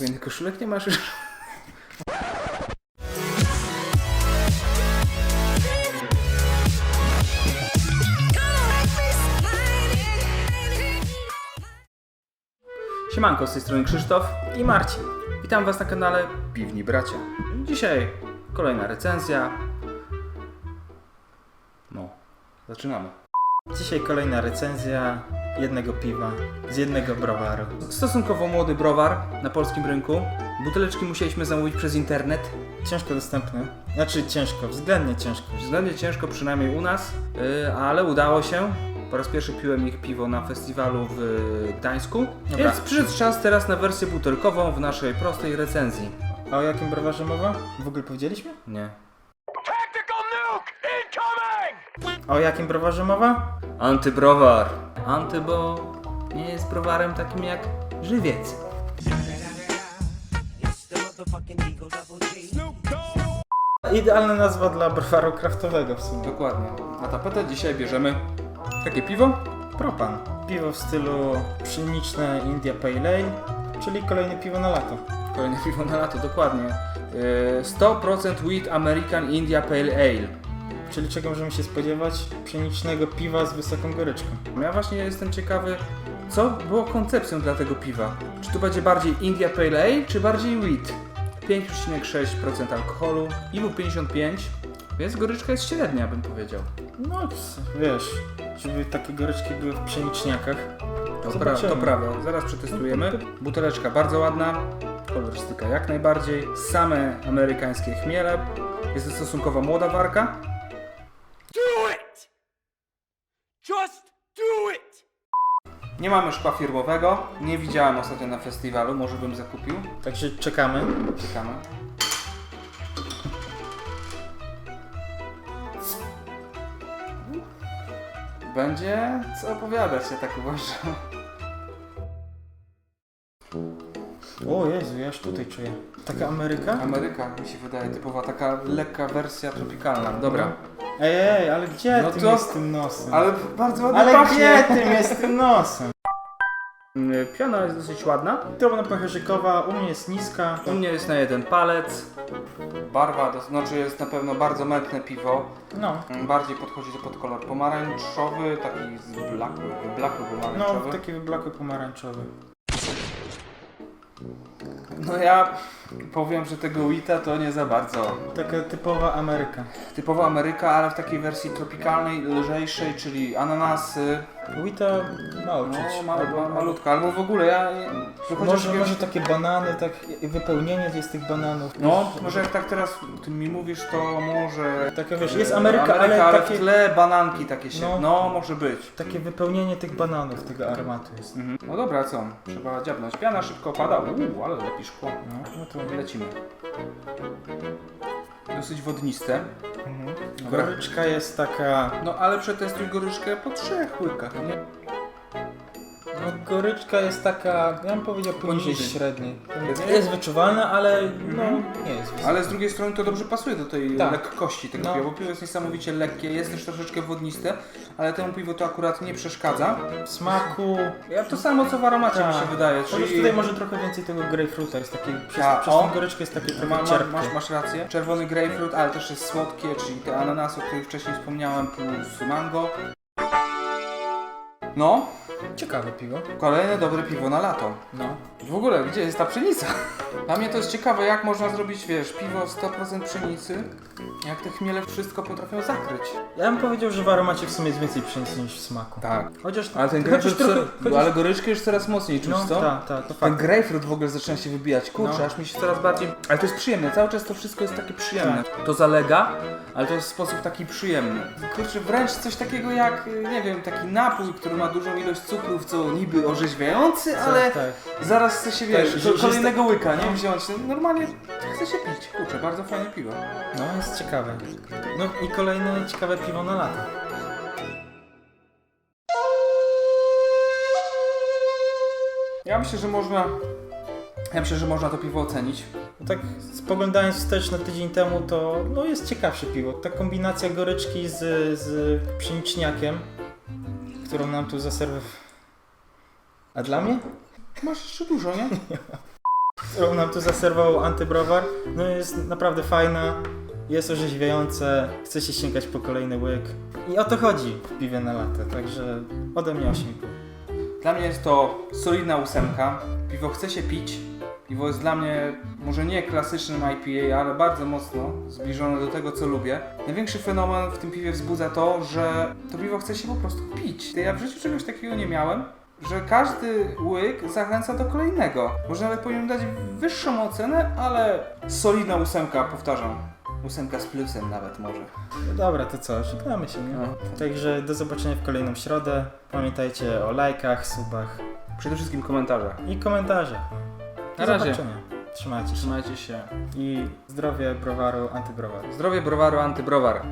Innych koszulek nie masz? Siemanko, z tej strony Krzysztof i Marcin. Witam Was na kanale Piwni Bracia. Dzisiaj kolejna recenzja. No, zaczynamy. Dzisiaj kolejna recenzja jednego piwa z jednego browaru. Stosunkowo młody browar na polskim rynku. Buteleczki musieliśmy zamówić przez internet. Ciężko dostępny. Znaczy ciężko, względnie ciężko. Względnie ciężko, przynajmniej u nas, yy, ale udało się. Po raz pierwszy piłem ich piwo na festiwalu w Gdańsku. Dobra. Więc przyszedł czas teraz na wersję butelkową w naszej prostej recenzji. A o jakim browarze mowa? W ogóle powiedzieliśmy? Nie. A o jakim browarze mowa? Antybrowar. Anty, bo nie jest browarem takim jak żywiec. Idealna nazwa dla browaru kraftowego w sumie. Dokładnie. Na tapetę dzisiaj bierzemy takie piwo. Propan. Piwo w stylu pszeniczne India Pale Ale, czyli kolejne piwo na lato. Kolejne piwo na lato, dokładnie. Yy, 100% wheat American India Pale Ale. Czyli czego możemy się spodziewać? Pszenicznego piwa z wysoką goryczką. Ja właśnie jestem ciekawy, co było koncepcją dla tego piwa. Czy to będzie bardziej India Pale Ale, czy bardziej wheat? 5,6% alkoholu, IBU 55, więc goryczka jest średnia, bym powiedział. No, wiesz, żeby takie goryczki były w pszeniczniakach. To, pra- to prawda, zaraz przetestujemy. Buteleczka bardzo ładna, kolorystyka jak najbardziej, same amerykańskie chmiele. Jest to stosunkowo młoda warka. Do it! Just do it! Nie mamy szkła firmowego, nie widziałem ostatnio na festiwalu, może bym zakupił. Także czekamy. Czekamy. Będzie co opowiadać, ja tak uważam. O Jezu, ja już tutaj czuję. Taka Ameryka? Ameryka mi się wydaje typowa, taka lekka wersja tropikalna. Dobra. Ej, ej, ale gdzie No tym to- jest tym nosem? Ale bardzo ładnie Ale pachnie. gdzie tym jest tym nosem? Mm, Piana jest dosyć ładna. Drobna pacharzykowa, u mnie jest niska. U mnie jest na jeden palec. Barwa, to znaczy jest na pewno bardzo mętne piwo. No, Mm, Bardziej podchodzi to pod kolor pomarańczowy, taki zblakły, wyblakły no pomarańczowy. taki wyblakły pomarańczowy. No ja powiem, że tego Wita to nie za bardzo. Taka typowa Ameryka. Typowo Ameryka, ale w takiej wersji tropikalnej, lżejszej, czyli ananasy. Wita mało No, czuć. ma, Albo- ma, malutka, albo w ogóle ja... Może, wiesz- może takie banany, tak wypełnienie jest tych bananów. No, może jak tak teraz ty mi mówisz, to może... Takie wiesz, jest Ameryka, ale ale takie, w tle bananki takie się... No, No. może być. takie wypełnienie tych bananów, tego aromatu jest. Mhm. No dobra, co? Trzeba dziabnąć. Piana szybko opada. Uuu, ale lepi szkło. No, no to Lecimy. Dosyć wodniste. mhm. Goryczka jest taka... No ale przetestuj goryczkę po trzech łykach, nie? No goryczka jest taka, ja bym powiedział poniżej Poniżej. średniej. Jest- Jest wyczuwalna, ale no nie jest wysoka. Ale z drugiej strony to dobrze pasuje do tej Tak. lekkości tego No. piwa, bo piwo jest niesamowicie lekkie, jest też troszeczkę wodniste, ale temu piwu to akurat nie przeszkadza. W smaku... Ja to samo co w aromacie Tak. mi się wydaje, Chociaż czyli... tutaj może trochę więcej tego grapefruita jest takie, przez, A, przez o. tą goryczkę jest takie Ma, trochę ma, cierpkie. masz, masz rację. Czerwony grapefruit, ale też jest słodkie, czyli te ananasy, o których wcześniej wspomniałem, plus mango. No, Ciekawe piwo. kolejne dobre piwo na lato. No. W ogóle, gdzie jest ta pszenica? Dla mnie to jest ciekawe, jak można zrobić, wiesz, piwo 100% pszenicy, jak te chmiele wszystko potrafią zakryć. Ja bym powiedział, że w aromacie w sumie jest więcej pszenicy niż w smaku. Tak. Chociaż, Ale ten chociaż trochę... co- Chociaż, ale goryczkę już coraz mocniej czuć, no, co? tak, tak, to Ten fakt. grapefruit w ogóle zaczyna się wybijać. Kurczę, No. aż mi się coraz bardziej... Ale to jest przyjemne, cały czas to wszystko jest takie przyjemne. To zalega, ale to jest w sposób taki przyjemny. Kurczę, wręcz coś takiego jak, y, nie wiem, taki napój, który ma dużą ilość cukrów, co niby orzeźwiający, ale Tak, tak. zaraz chce się, wiesz, Tak, ko- że- że kolejnego łyka, nie? Wziąć. Normalnie chce się pić. Kurczę, bardzo fajne piwo. No, jest ciekawe. No i kolejne ciekawe piwo na lato. Ja myślę, że można... Ja myślę, że można to piwo ocenić. No tak spoglądając wstecz na tydzień temu, to no jest ciekawsze piwo. Ta kombinacja goryczki z, z pszeniczniakiem, którą nam tu zaserwował. A dla mnie? Masz jeszcze dużo, nie? którą nam tu zaserwował Antybrowar. No jest naprawdę fajna, jest orzeźwiające, chce się sięgać po kolejny łyk. I o to chodzi w piwie na latę, także ode mnie 8,5. Dla mnie jest to solidna ósemka. Piwo chce się pić. Piwo jest dla mnie może nie klasycznym IPA, ale bardzo mocno zbliżone do tego, co lubię. Największy fenomen w tym piwie wzbudza to, że to piwo chce się po prostu pić. Ja w życiu czegoś takiego nie miałem, że każdy łyk zachęca do kolejnego. Może nawet powinien dać wyższą ocenę, ale solidna ósemka, powtarzam. Ósemka z plusem nawet może. No dobra, to co, żegnamy się, nie? No. Także do zobaczenia w kolejną środę. Pamiętajcie o lajkach, subach Przede wszystkim komentarze. i komentarzach. Na Do razie. zobaczenia. Trzymajcie się. Trzymajcie się. I zdrowie browaru, antybrowaru. Zdrowie browaru antybrowar.